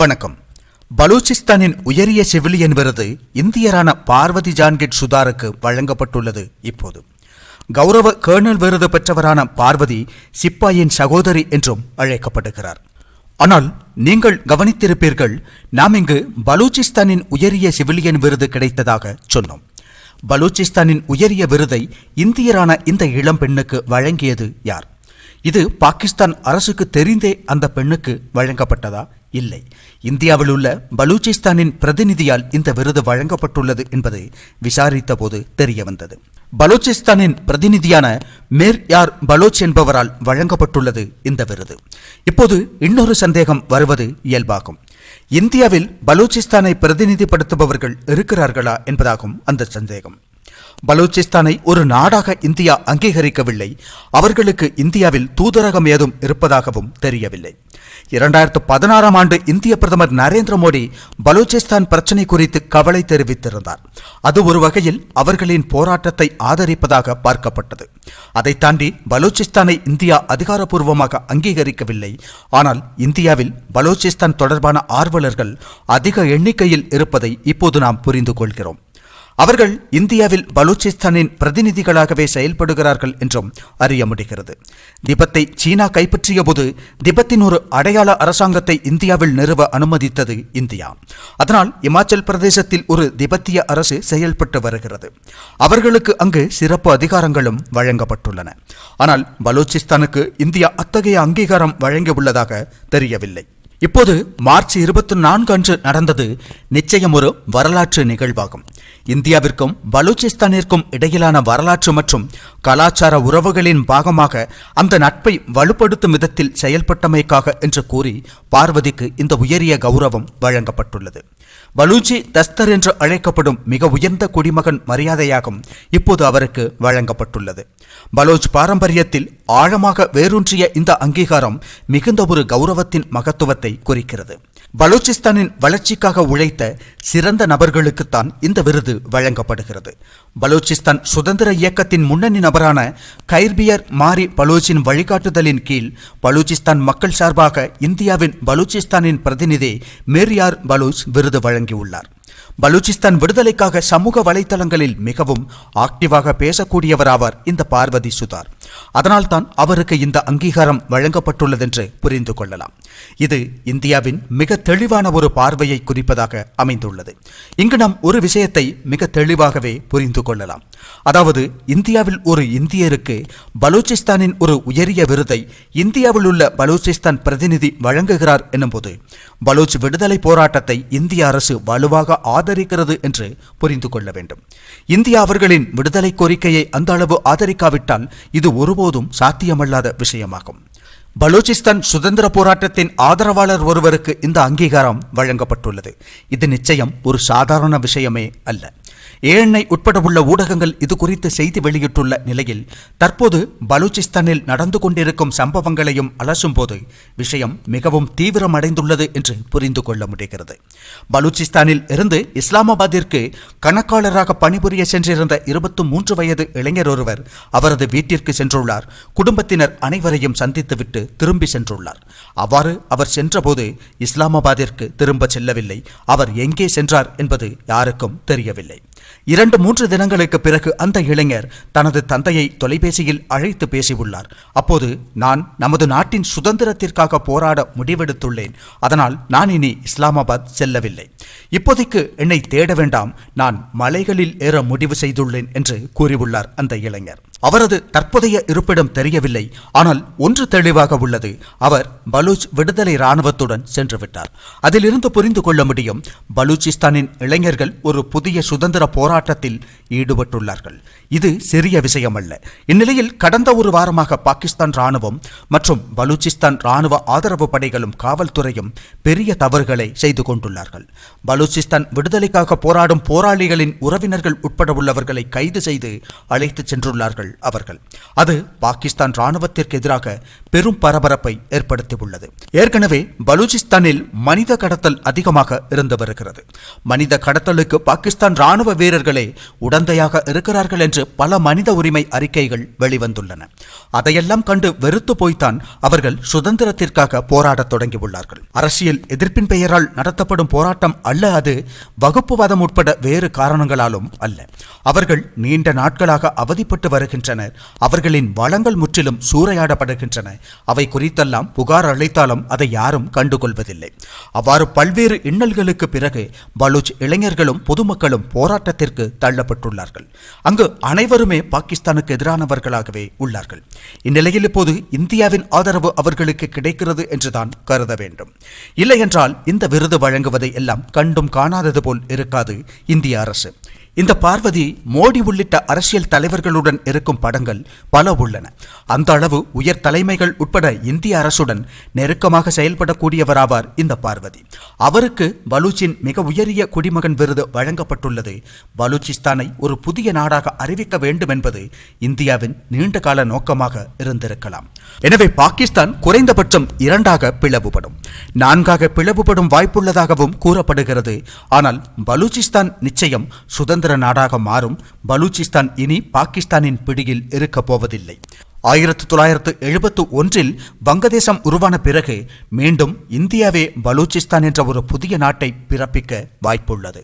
வணக்கம். பலூச்சிஸ்தானின் உயரிய செவிலியன் விருது இந்தியரான பார்வதி ஜான்கிட் சுதாருக்கு வழங்கப்பட்டுள்ளது இப்போது. கௌரவ கேர்னல் விருது பெற்றவரான பார்வதி சிப்பாயின் சகோதரி என்றும் அழைக்கப்படுகிறார். ஆனால் நீங்கள் கவனித்திருப்பீர்கள் நாம் இங்கு பலூச்சிஸ்தானின் உயரிய சிவிலியன் விருது கிடைத்ததாக சொன்னோம். பலூச்சிஸ்தானின் உயரிய விருதை இந்தியரான இந்த இளம் பெண்ணுக்கு வழங்கியது யார்? இது பாகிஸ்தான் அரசுக்கு தெரிந்தே அந்த பெண்ணுக்கு வழங்கப்பட்டதா இல்லை. இந்தியாவில் உள்ள பலூச்சிஸ்தானின் பிரதிநிதியால் இந்த விருது வழங்கப்பட்டுள்ளது என்பது விசாரித்த போது தெரிய வந்தது பலூச்சிஸ்தானின் பிரதிநிதியான மேர் யார் பலோச் என்பவரால் வழங்கப்பட்டுள்ளது இந்த விருது. இப்போது இன்னொரு சந்தேகம் வருவது இயல்பாகும். இந்தியாவில் பலூச்சிஸ்தானை பிரதிநிதிப்படுத்துபவர்கள் இருக்கிறார்களா என்பதாகும் அந்த சந்தேகம். பலூச்சிஸ்தானை ஒரு நாடாக இந்தியா அங்கீகரிக்கவில்லை. அவர்களுக்கு இந்தியாவில் தூதரகம் ஏதும் இருப்பதாகவும் தெரியவில்லை. இரண்டாயிரத்து பதினாறாம் ஆண்டு இந்திய பிரதமர் நரேந்திர மோடி பலூச்சிஸ்தான் பிரச்சினை குறித்து கவலை தெரிவித்திருந்தார். அது ஒரு வகையில் அவர்களின் போராட்டத்தை ஆதரிப்பதாக பார்க்கப்பட்டது. அதை தாண்டி பலூச்சிஸ்தானை இந்தியா அதிகாரப்பூர்வமாக அங்கீகரிக்கவில்லை. ஆனால் இந்தியாவில் பலூச்சிஸ்தான் தொடர்பான ஆர்வலர்கள் அதிக எண்ணிக்கையில் இருப்பதை இப்போது நாம் புரிந்து கொள்கிறோம் அவர்கள் இந்தியாவில் பலூச்சிஸ்தானின் பிரதிநிதிகளாகவே செயல்படுகிறார்கள் என்றும் அறிய முடிகிறது. திபத்தை சீனா கைப்பற்றிய போது திபத்தின் ஒரு அடையாள அரசாங்கத்தை இந்தியாவில் நிறுவ அனுமதித்தது இந்தியா. அதனால் இமாச்சல் பிரதேசத்தில் ஒரு திபெத்திய அரசு செயல்பட்டு வருகிறது. அவர்களுக்கு அங்கு சிறப்பு அதிகாரங்களும் வழங்கப்பட்டுள்ளன. ஆனால் பலூச்சிஸ்தானுக்கு இந்தியா அத்தகைய அங்கீகாரம் வழங்கியுள்ளதாக தெரியவில்லை. இப்போது மார்ச் இருபத்தி நான்கு அன்று நடந்தது நிச்சயம் ஒரு வரலாற்று நிகழ்வாகும். இந்தியாவிற்கும் பலூச்சிஸ்தானிற்கும் இடையிலான வரலாற்று மற்றும் கலாச்சார உறவுகளின் பாகமாக அந்த நட்பை வலுப்படுத்தும் விதத்தில் செயல்பட்டமைக்காக என்று கூறி பார்வதிக்கு இந்த உயரிய கௌரவம் வழங்கப்பட்டுள்ளது. பலூச்சி தஸ்தர் என்று அழைக்கப்படும் மிக உயர்ந்த குடிமகன் மரியாதையாகும் இப்போது அவருக்கு வழங்கப்பட்டுள்ளது. பலோச் பாரம்பரியத்தில் ஆழமாக வேரூன்றிய இந்த அங்கீகாரம் மிகுந்த ஒரு கௌரவத்தின் மகத்துவத்தை குறிக்கிறது. பலூச்சிஸ்தானின் வளர்ச்சிக்காக உழைத்த சிறந்த நபர்களுக்குத்தான் இந்த விருது வழங்கப்படுகிறது. பலூச்சிஸ்தான் சுதந்திர இயக்கத்தின் முன்னணி நபரான கைர்பியர் மாரி பலூச்சின் வழிகாட்டுதலின் கீழ் பலூச்சிஸ்தான் மக்கள் சார்பாக இந்தியாவின் பலூச்சிஸ்தானின் பிரதிநிதி மேரியார் பலூச் விருது வழங்கியுள்ளார். பலூச்சிஸ்தான் விடுதலைக்காக சமூக வலைதளங்களில் மிகவும் ஆக்டிவாக பேசக்கூடியவராவார் இந்த பார்வதி சுதார். அதனால்தான் அவருக்கு இந்த அங்கீகாரம் வழங்கப்பட்டுள்ளதென்று புரிந்து கொள்ளலாம். இது இந்தியாவின் மிக தெளிவான ஒரு பார்வையை குறிப்பதாக அமைந்துள்ளது. இங்கு நாம் ஒரு விஷயத்தை மிக தெளிவாகவே புரிந்து கொள்ளலாம். அதாவது இந்தியாவில் ஒரு இந்தியருக்கு பலூச்சிஸ்தானின் ஒரு உயரிய விருதை இந்தியாவில் உள்ள பலூச்சிஸ்தான் பிரதிநிதி வழங்குகிறார் என்னும்போது பலூச் விடுதலை போராட்டத்தை இந்திய அரசு வலுவாக ஆதரிக்கிறது என்று புரிந்து கொள்ள வேண்டும். இந்தியா அவர்களின் விடுதலை கோரிக்கையை அந்த அளவு ஆதரிக்காவிட்டால் இது ஒருபோதும் சாத்தியமல்லாத விஷயமாகும். பலூச்சிஸ்தான் சுதந்திர போராட்டத்தின் ஆதரவாளர் ஒருவருக்கு இந்த அங்கீகாரம் வழங்கப்பட்டுள்ளது. இது நிச்சயம் ஒரு சாதாரண விஷயமே அல்ல. ஏஎன்ஐ உட்பட உள்ள ஊடகங்கள் இது குறித்து செய்தி வெளியிட்டுள்ள நிலையில் தற்போது பலூச்சிஸ்தானில் நடந்து கொண்டிருக்கும் சம்பவங்களையும் அலசும்போது விஷயம் மிகவும் தீவிரமடைந்துள்ளது என்று புரிந்து கொள்ள முடிகிறது. பலூச்சிஸ்தானில் இருந்து இஸ்லாமாபாத்திற்கு கணக்காளராக பணிபுரிய சென்றிருந்த இருபத்தி மூன்று வயது இளைஞர் ஒருவர் அவரது வீட்டிற்கு சென்றுள்ளார். குடும்பத்தினர் அனைவரையும் சந்தித்துவிட்டு திரும்பி சென்றுள்ளார். அவ்வாறு அவர் சென்றபோது இஸ்லாமாபாத்திற்கு திரும்ப செல்லவில்லை. அவர் எங்கே சென்றார் என்பது யாருக்கும் தெரியவில்லை. இரண்டு மூன்று தினங்களுக்கு பிறகு அந்த இளைஞர் தனது தந்தையை தொலைபேசியில் அழைத்து பேசியுள்ளார். அப்போது நான் நமது நாட்டின் சுதந்திரத்திற்காக போராட முடிவெடுத்துள்ளேன். அதனால் நான் இனி இஸ்லாமாபாத் செல்லவில்லை. இப்போதைக்கு என்னை தேட வேண்டாம். நான் மலைகளில் ஏற முடிவு செய்துள்ளேன் என்று கூறியுள்ளார் அந்த இளைஞர். அவரது தற்போதைய இருப்பிடம் தெரியவில்லை. ஆனால் ஒன்று தெளிவாக உள்ளது. அவர் பலூச் விடுதலை இராணுவத்துடன் சென்று விட்டார். அதிலிருந்து புரிந்து கொள்ள முடியும் பலூச்சிஸ்தானின் இளைஞர்கள் ஒரு புதிய சுதந்திர போராட்டத்தில் ஈடுபட்டுள்ளார்கள். இது சிறிய விஷயமல்ல. இந்நிலையில் கடந்த ஒரு வாரமாக பாகிஸ்தான் ராணுவம் மற்றும் பலூச்சிஸ்தான் ராணுவ ஆதரவு படைகளும் காவல்துறையும் பெரிய தவறுகளை செய்து கொண்டுள்ளார்கள். பலூச்சிஸ்தான் விடுதலைக்காக போராடும் போராளிகளின் உறவினர்கள் உட்பட உள்ளவர்களை கைது செய்து அழைத்துச் சென்றுள்ளார்கள் அவர்கள். அது பாகிஸ்தான் ராணுவத்திற்கு எதிராக பெரும் பரபரப்பை ஏற்படுத்தியுள்ளது. ஏற்கனவே பலூச்சிஸ்தானில் மனித கடத்தல் அதிகமாக இருந்து வருகிறது. மனித கடத்தலுக்கு பாகிஸ்தான் ராணுவ வீரர்களே உடந்தையாக இருக்கிறார்கள் என்று பல மனித உரிமை அறிக்கைகள் வெளிவந்துள்ளன. அதையெல்லாம் கண்டு வெறுத்து போய்த்தான் அவர்கள் சுதந்திரத்திற்காக போராடத் தொடங்கியுள்ளார்கள். அரசியல் எதிர்ப்பின் பெயரால் நடத்தப்படும் போராட்டம் அல்ல அது வகுப்புவாதம் உட்பட வேறு காரணங்களாலும் அல்ல. அவர்கள் நீண்ட நாட்களாக அவதிப்பட்டு வருகின்றனர். அவர்களின் வளங்கள் முற்றிலும் சூறையாடப்படுகின்றன. அவை குறித்தெல்லாம் புகார் அளித்தாலும் அதை யாரும் கண்டுகொள்வதில்லை. அவ்வாறு பல்வேறு இன்னல்களுக்கு பிறகு பலூச் இளைஞர்களும் பொதுமக்களும் போராட்டத்திற்கு தள்ளப்பட்டுள்ளார்கள். அங்கு அனைவருமே பாகிஸ்தானுக்கு எதிரானவர்களாகவே உள்ளார்கள். இந்நிலையில் இப்போது இந்தியாவின் ஆதரவு அவர்களுக்கு கிடைக்கிறது என்றுதான் கருத வேண்டும். இல்லையென்றால் இந்த விருது வழங்குவதை எல்லாம் கண்டும் காணாதது போல் இருக்காது இந்திய அரசு. இந்த பார்வதி மோடி உள்ளிட்ட அரசியல் தலைவர்களுடன் இருக்கும் படங்கள் பல உள்ளன. அந்த அளவு உயர் தலைமைகள் உட்பட இந்திய அரசுடன் நெருக்கமாக செயல்படக்கூடியவராவார் இந்த பார்வதி. அவருக்கு பலூச்சின் மிக உயரிய குடிமகன் விருது வழங்கப்பட்டுள்ளது. பலூச்சிஸ்தானை ஒரு புதிய நாடாக அறிவிக்க வேண்டும் என்பது இந்தியாவின் நீண்டகால நோக்கமாக இருந்திருக்கலாம். எனவே பாகிஸ்தான் குறைந்தபட்சம் இரண்டாக பிளவுபடும். நான்காக பிளவுபடும் வாய்ப்புள்ளதாகவும் கூறப்படுகிறது. ஆனால் பலூச்சிஸ்தான் நிச்சயம் சுதந்திர சுதந்திர நாடாக மாறும் பலூச்சிஸ்தான் இனி பாகிஸ்தானின் பிடியில் இருக்கப் போவதில்லை. ஆயிரத்து தொள்ளாயிரத்து எழுபத்து ஒன்றில் வங்கதேசம் உருவான பிறகு மீண்டும் இந்தியாவே பலூச்சிஸ்தான் என்ற ஒரு புதிய நாட்டை பிறப்பிக்க வாய்ப்புள்ளது.